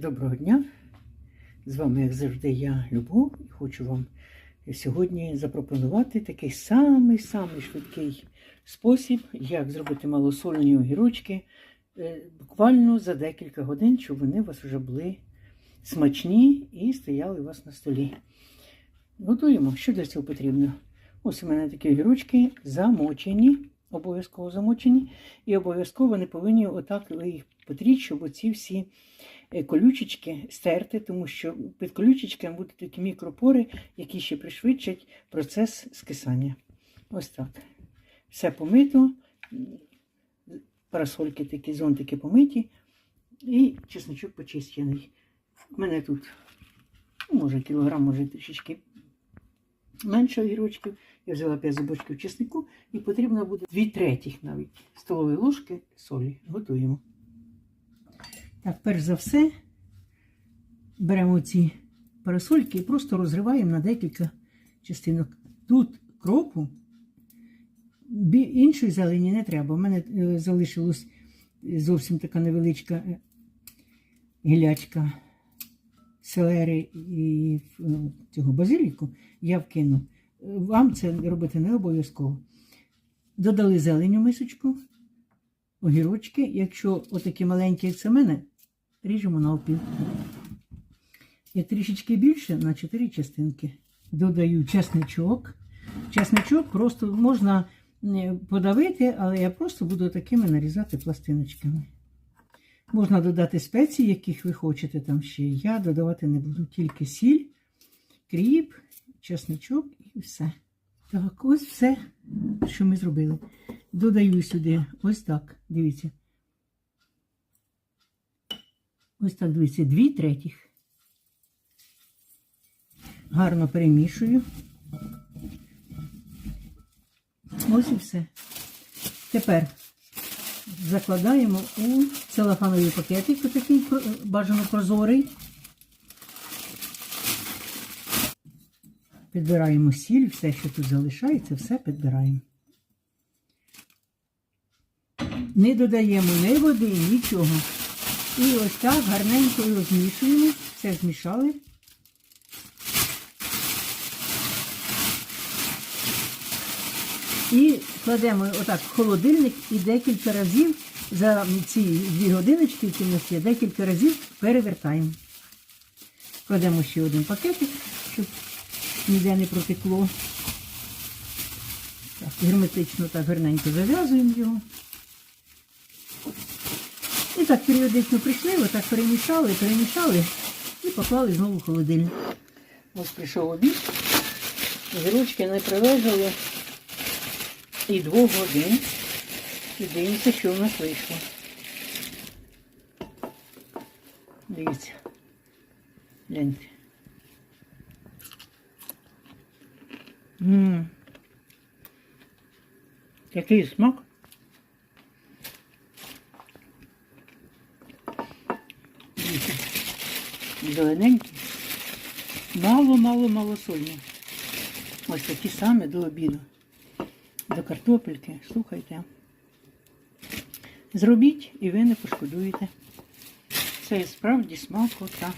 Доброго дня! З вами, як завжди, я Любов і хочу вам сьогодні запропонувати такий самий-самий швидкий спосіб, як зробити малосольні огірочки е, буквально за декілька годин, щоб вони у вас вже були смачні і стояли у вас на столі. Готуємо. Що для цього потрібно? Ось у мене такі огірочки замочені, обов'язково замочені, і обов'язково не повинні отак їх потріть, щоб оці всі е, колючечки стерти, тому що під колючечками будуть такі мікропори, які ще пришвидшать процес скисання. Ось так. Все помито, парасольки такі, зонтики помиті, і чесночок почищений. У мене тут, ну, може, кілограм, може трішечки менше огірочків. Я взяла 5 зубочків чеснику і потрібно буде 2 третіх навіть столової ложки солі. Готуємо. Так, перш за все, беремо ці парасольки і просто розриваємо на декілька частинок. Тут кропу, іншої зелені не треба. У мене е, залишилась зовсім така невеличка е, гілячка селери і ну, цього базиліку. Я вкину. Вам це робити не обов'язково. Додали зелень у мисочку, огірочки. Якщо отакі маленькі, як це мене, ріжемо навпіл. Як трішечки більше, на 4 частинки. Додаю чесничок. Чесничок просто можна подавити, але я просто буду такими нарізати пластиночками. Можна додати спеції, яких ви хочете там ще. Я додавати не буду, тільки сіль, кріп, чесничок і все. Так, ось все, що ми зробили. Додаю сюди ось так, дивіться. Ось так, дивіться, дві третіх. Гарно перемішую. Ось і все. Тепер закладаємо у целофановий пакетик, такий бажано прозорий. Підбираємо сіль, все, що тут залишається, все підбираємо. Не додаємо ні води, нічого. І ось так гарненько розмішуємо, все змішали. І кладемо отак в холодильник і декілька разів за ці дві годиночки, які в нас є, декілька разів перевертаємо. Кладемо ще один пакетик, щоб ніде не протекло. Так, герметично так гарненько зав'язуємо його. І так періодично прийшли, отак перемішали, перемішали і поклали знову в холодильник. Ось прийшов обід. Зірочки не прилежали і двох годин. І дивимося, що в нас вийшло. Дивіться. Гляньте. Ммм. Який смак. Дивіться. Зелененький. Мало-мало-мало сольні. Ось такі самі до обіду. До картопельки. Слухайте. Зробіть і ви не пошкодуєте. Це справді смакота.